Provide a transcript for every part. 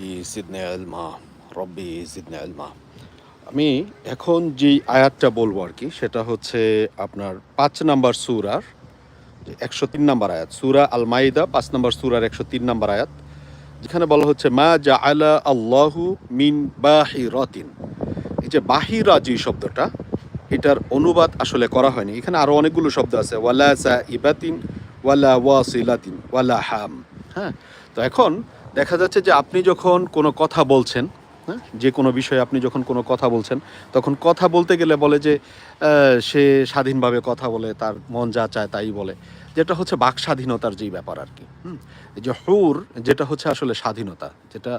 রব্বি সিদনে আলমা, রব্বি সিদনে আলমা। আমি এখন যে আয়াতটা বলব আর কি, সেটা হচ্ছে আপনার পাঁচ নাম্বার সুরার একশো তিন নাম্বার আয়াত, সুরা আল মাইদা পাঁচ নাম্বার সুরার একশো তিন নাম্বার আয়াত, যেখানে বলা হচ্ছে, মা জা আলা আল্লাহু মিন বাহি রতিন এই যে বাহিরা যে শব্দটা, এটার অনুবাদ আসলে করা হয়নি। এখানে আরও অনেকগুলো শব্দ আছে, ওয়ালা সা ইবাতিন ওয়ালা ওয়াসিলাতিন, ওয়ালা হাম। হ্যাঁ? তো এখন দেখা যাচ্ছে যে আপনি যখন কোনো কথা বলছেন হ্যাঁ যে কোনো বিষয়ে আপনি যখন কোনো কথা বলছেন, তখন কথা বলতে গেলে বলে যে সে স্বাধীনভাবে কথা বলে, তার মন যা চায় তাই বলে। যেটা হচ্ছে বাক স্বাধীনতার যেই ব্যাপার আর কি যে হুর, যেটা হচ্ছে আসলে স্বাধীনতা, যেটা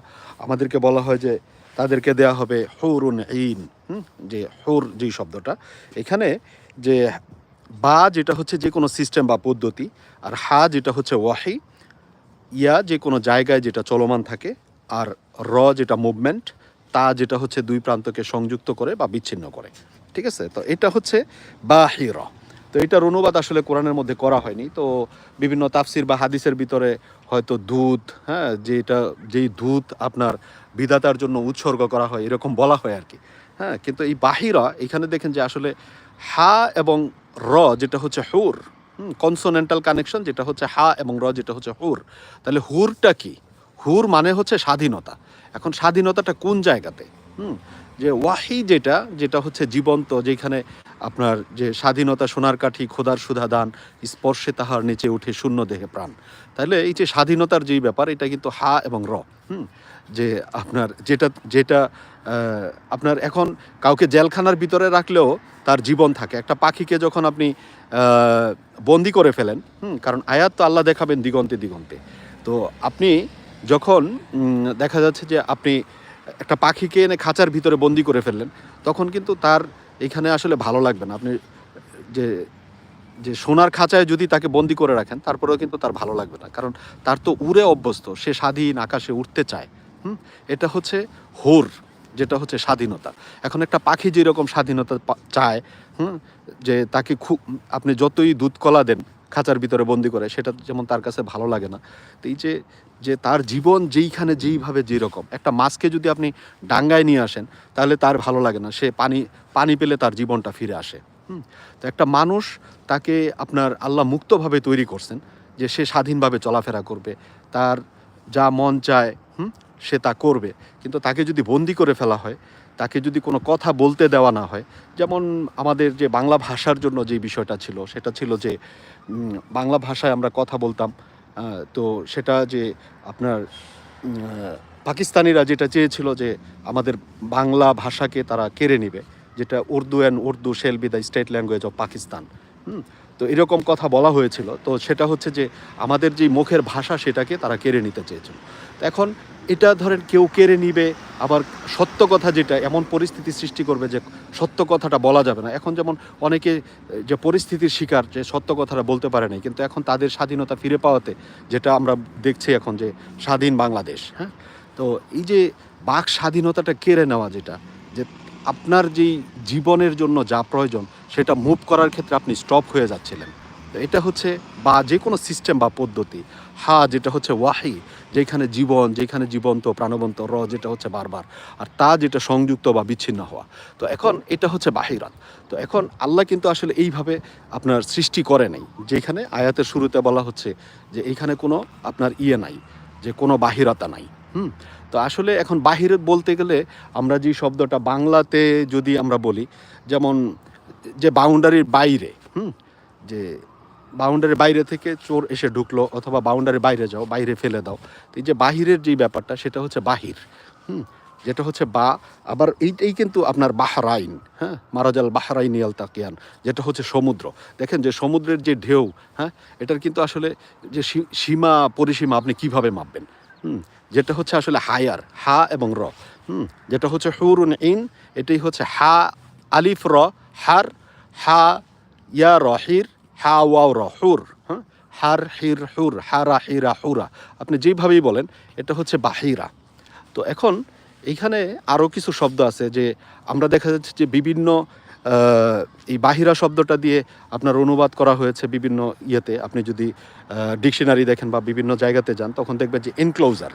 আমাদেরকে বলা হয় যে, তাদেরকে দেয়া হবে হুরুন ইন যে হুর যেই শব্দটা, এখানে যে বা যেটা হচ্ছে যে কোনো সিস্টেম বা পদ্ধতি, আর হা যেটা হচ্ছে ওয়াহি ইয়া যে কোনো জায়গায় যেটা চলমান থাকে আর র যেটা মুভমেন্ট তা যেটা হচ্ছে দুই প্রান্তকে সংযুক্ত করে বা বিচ্ছিন্ন করে। ঠিক আছে? তো এটা হচ্ছে বাহির। তো এটার অনুবাদ আসলে কোরআনের মধ্যে করা হয়নি। তো বিভিন্ন তাফসির বা হাদিসের ভিতরে হয়তো দুধ হ্যাঁ যেটা, যেই দুধ আপনার বিধাতার জন্য উৎসর্গ করা হয়, এরকম বলা হয় আর কি। হ্যাঁ কিন্তু এই বাহিরা, এখানে দেখেন যে আসলে হা এবং র, যেটা হচ্ছে হুর কনসোনেন্টাল কানেকশন যেটা হচ্ছে হা এবং র, যেটা হচ্ছে হুর। তাহলে হুরটা কি? হুর মানে হচ্ছে স্বাধীনতা। এখন স্বাধীনতাটা কোন জায়গাতে? হুম, যে ওয়াহি যেটা যেটা হচ্ছে জীবন্ত, যেখানে আপনার যে স্বাধীনতা সোনার কাঠি, খোদার সুধা দান, স্পর্শে তাহার নিচে উঠে শূন্য দেহে প্রাণ। তাহলে এই যে স্বাধীনতার যেই ব্যাপার, এটা কিন্তু হা এবং র, হুম, যে আপনার যেটা যেটা আপনার এখন কাউকে জেলখানার ভিতরে রাখলেও তার জীবন থাকে। একটা পাখিকে যখন আপনি বন্দি করে ফেলেন, হুম, কারণ আয়াত তো আল্লাহ দেখাবেন দিগন্তে দিগন্তে। তো আপনি যখন দেখা যাচ্ছে যে আপনি একটা পাখিকে এনে খাঁচার ভিতরে বন্দি করে ফেললেন, তখন কিন্তু তার এখানে আসলে ভালো লাগবে না। আপনি যে যে সোনার খাঁচায় যদি তাকে বন্দি করে রাখেন, তারপরেও কিন্তু তার ভালো লাগবে না। কারণ তার তো উড়ে অভ্যস্ত, সে স্বাধীন আকাশে উঠতে চায়। হুম, এটা হচ্ছে হোর। যেটা হচ্ছে স্বাধীনতা। এখন একটা পাখি যেরকম স্বাধীনতা চায়, হুম, যে তাকে খুব, আপনি যতই দুধ কলা দেন, খাঁচার ভিতরে বন্দি করে, সেটা যেমন তার কাছে ভালো লাগে না। তো এই যে যে তার জীবন যেইখানে যেইভাবে যেরকম, একটা মাছকে যদি আপনি ডাঙ্গায় নিয়ে আসেন, তাহলে তার ভালো লাগে না, সে পানি পানি পেলে তার জীবনটা ফিরে আসে, হুম। তো একটা মানুষ তাকে আপনার আল্লাহ মুক্তভাবে তৈরি করছেন, যে সে স্বাধীনভাবে চলাফেরা করবে, তার যা মন চায়, হুম সে তা করবে। কিন্তু তাকে যদি বন্দি করে ফেলা হয়, তাকে যদি কোনো কথা বলতে দেওয়া না হয়, যেমন আমাদের যে বাংলা ভাষার জন্য যে বিষয়টা ছিল, সেটা ছিল যে বাংলা ভাষায় আমরা কথা বলতাম তো সেটা যে আপনার পাকিস্তানিরা যেটা চেয়েছিল যে আমাদের বাংলা ভাষাকে তারা কেড়ে নেবে, যেটা Urdu and Urdu shall be the state language of Pakistan তো এরকম কথা বলা হয়েছিল। তো সেটা হচ্ছে যে আমাদের যে মুখের ভাষা সেটাকে তারা কেড়ে নিতে চেয়েছিল। তো এখন এটা ধরেন কেউ কেড়ে নিবে, আবার সত্য কথা যেটা, এমন পরিস্থিতি সৃষ্টি করবে যে সত্য কথাটা বলা যাবে না। এখন যেমন অনেকে যে পরিস্থিতির শিকার, যে সত্য কথাটা বলতে পারে নাই, কিন্তু এখন তাদের স্বাধীনতা ফিরে পাওয়াতে যেটা আমরা দেখছি এখন যে স্বাধীন বাংলাদেশ হ্যাঁ? তো এই যে বাক স্বাধীনতাটা কেড়ে নেওয়া যেটা আপনার যেই জীবনের জন্য যা প্রয়োজন, সেটা মুভ করার ক্ষেত্রে আপনি স্টপ হয়ে যাচ্ছিলেন। এটা হচ্ছে বা যে কোনো সিস্টেম বা পদ্ধতি। হা, যেটা হচ্ছে ওয়াহি যেখানে জীবন, যেখানে জীবন্ত, প্রাণবন্ত, র, যেটা হচ্ছে বারবার। আর তা যেটা সংযুক্ত বা বিচ্ছিন্ন হওয়া। তো এখন এটা হচ্ছে বাহিরাত। তো এখন আল্লাহ কিন্তু আসলে এইভাবে আপনার সৃষ্টি করে নাই। যেখানে আয়াতের শুরুতে বলা হচ্ছে যে এইখানে কোনো আপনার ইয়ে নাই, যে কোনো বাহিরতা নাই। হুম, তো আসলে এখন বাহিরে বলতে গেলে আমরা যে শব্দটা বাংলাতে যদি আমরা বলি, যেমন যে বাউন্ডারির বাইরে, হুম, যে বাউন্ডারির বাইরে থেকে চোর এসে ঢুকলো অথবা বাউন্ডারির বাইরে যাও, বাইরে ফেলে দাও, তো এই যে বাহিরের যে ব্যাপারটা সেটা হচ্ছে বাহির, হুম, যেটা হচ্ছে বা, আবার এইটাই কিন্তু আপনার বাহরাইন হ্যাঁ মারাজাল বাহরাইন ইয়াল তাকিয়ান, যেটা হচ্ছে সমুদ্র। দেখেন যে সমুদ্রের যে ঢেউ হ্যাঁ এটার কিন্তু আসলে যে সীমা, পরিসীমা আপনি কীভাবে মাপবেন? যেটা হচ্ছে আসলে হায়ার, হা এবং র। হুম, যেটা হচ্ছে হুরুন ইন, এটাই হচ্ছে হা, আলিফ, র, হার, হা, ইয়া রহির হা, ওয়াও, র, হুর। হ্যাঁ হার, হির, হুর হারা হিরা হুরা আপনি যেইভাবেই বলেন, এটা হচ্ছে বাহিরা। তো এখন এইখানে আরও কিছু শব্দ আছে যে আমরা দেখা যাচ্ছে যে বিভিন্ন এই বাহিরা শব্দটা দিয়ে আপনার অনুবাদ করা হয়েছে বিভিন্ন ইয়েতে। আপনি যদি ডিকশনারি দেখেন বা বিভিন্ন জায়গাতে যান, তখন দেখবেন যে এনক্লোজার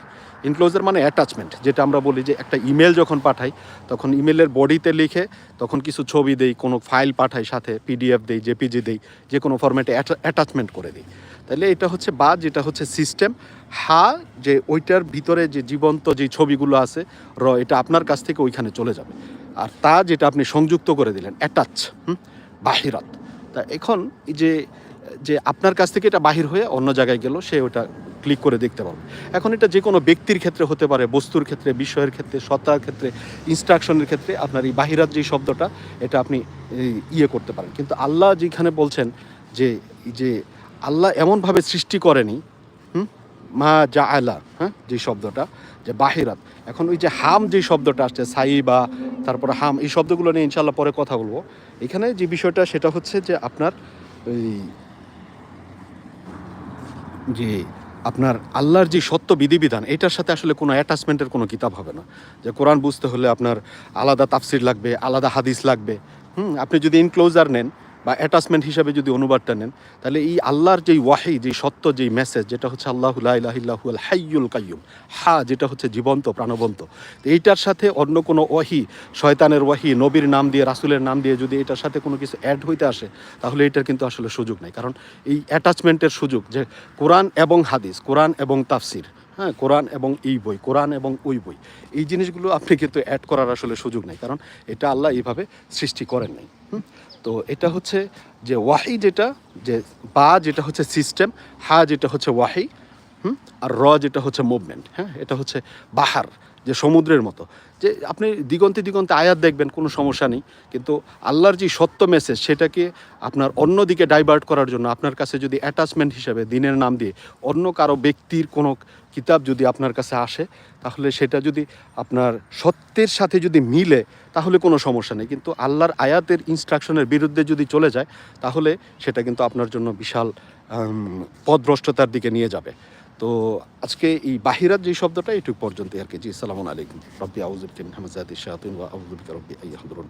এনক্লোজার মানে অ্যাটাচমেন্ট যেটা আমরা বলি যে একটা ইমেল যখন পাঠাই, তখন ইমেলের বডিতে লিখে তখন কিছু ছবি দেই, কোনো ফাইল পাঠাই, সাথে পিডিএফ দেই জেপিজি দেই, যে কোনো ফরম্যাটে অ্যাটাচমেন্ট করে দিই। তাহলে এটা হচ্ছে বা, যেটা হচ্ছে সিস্টেম হা, যে ওইটার ভিতরে যে জীবন্ত যে ছবিগুলো আছে, র, এটা আপনার কাছ থেকে ওইখানে চলে যাবে। আর তা যেটা আপনি সংযুক্ত করে দিলেন অ্যাটাচ বাহিরাত। তা এখন এই যে যে আপনার কাছ থেকে এটা বাহির হয়ে অন্য জায়গায় গেল, সে ওটা ক্লিক করে দেখতে পাবে। এখন এটা যে কোনো ব্যক্তির ক্ষেত্রে হতে পারে, বস্তুর ক্ষেত্রে, বিষয়ের ক্ষেত্রে, সত্তার ক্ষেত্রে ইনস্ট্রাকশনের ক্ষেত্রে আপনার এই বাহিরাত যে শব্দটা, এটা আপনি ইয়ে করতে পারেন। কিন্তু আল্লাহ যেখানে বলছেন যে যে আল্লাহ এমনভাবে সৃষ্টি করেনি মা যা আলা হ্যাঁ যে শব্দটা, যে বাহিরাত। এখন ওই যে হাম যে শব্দটা আসছে সাই বা তারপরে হাম, এই শব্দগুলো নিয়ে ইনশাল্লাহ পরে কথা বলব। এখানে যে বিষয়টা, সেটা হচ্ছে যে আপনার ওই যে আপনার আল্লাহর যে সত্য বিধিবিধান, এটার সাথে আসলে কোনো অ্যাটাচমেন্টের কোনো কিতাব হবে না। যে কোরআন বুঝতে হলে আপনার আলাদা তাফসির লাগবে, আলাদা হাদিস লাগবে। হুম, আপনি যদি ইনক্লোজার নেন বা অ্যাটাচমেন্ট হিসাবে যদি অনুবাদটা নেন, তাহলে এই আল্লাহর যেই ওয়াহি, যেই সত্য, যেই মেসেজ যেটা হচ্ছে আল্লাহ ইলাহিল্লাহুল হাইয়ুল কাইয়ুম, হা, যেটা হচ্ছে জীবন্ত, প্রাণবন্ত। এইটার সাথে অন্য কোনো ওয়াহি, শয়তানের ওয়াহি, নবীর নাম দিয়ে, রাসুলের নাম দিয়ে যদি এটার সাথে কোনো কিছু অ্যাড হইতে আসে, তাহলে এটার কিন্তু আসলে সুযোগ নেই। কারণ এই অ্যাটাচমেন্টের সুযোগ, যে কোরআন এবং হাদিস, কোরআন এবং তাফসির হ্যাঁ কোরআন এবং এই বই, কোরআন এবং ওই বই, এই জিনিসগুলো আপনি কিন্তু অ্যাড করার আসলে সুযোগ নেই। কারণ এটা আল্লাহ এইভাবে সৃষ্টি করেন নাই? তো এটা হচ্ছে যে ওয়াহি যেটা, যে বা যেটা হচ্ছে সিস্টেম হা যেটা হচ্ছে ওয়াহি, হুম, আর র যেটা হচ্ছে মুভমেন্ট হ্যাঁ এটা হচ্ছে বাহার। যে সমুদ্রের মতো। যে আপনি দিগন্তে দিগন্তে আয়াত দেখবেন, কোনো সমস্যা নেই। কিন্তু আল্লাহর যে সত্য মেসেজ সেটাকে আপনার অন্য দিকে ডাইভার্ট করার জন্য, আপনার কাছে যদি অ্যাটাচমেন্ট হিসাবে, দিনের নাম দিয়ে অন্য কারও ব্যক্তির কোনো কিতাব যদি আপনার কাছে আসে, তাহলে সেটা যদি আপনার সত্যের সাথে যদি মিলে, তাহলে কোনো সমস্যা নেই। কিন্তু আল্লাহর আয়াতের ইনস্ট্রাকশনের বিরুদ্ধে যদি চলে যায়, তাহলে সেটা কিন্তু আপনার জন্য বিশাল পথভ্রষ্টতার দিকে নিয়ে যাবে। তো আজকে এই বাহিরাত যে শব্দটা, এটুকু পর্যন্ত আর কি। জি, সালামুন আলাইকুম। রব্বি আউজুবিন হামজাদ রব্বি আইয়াহদুরুন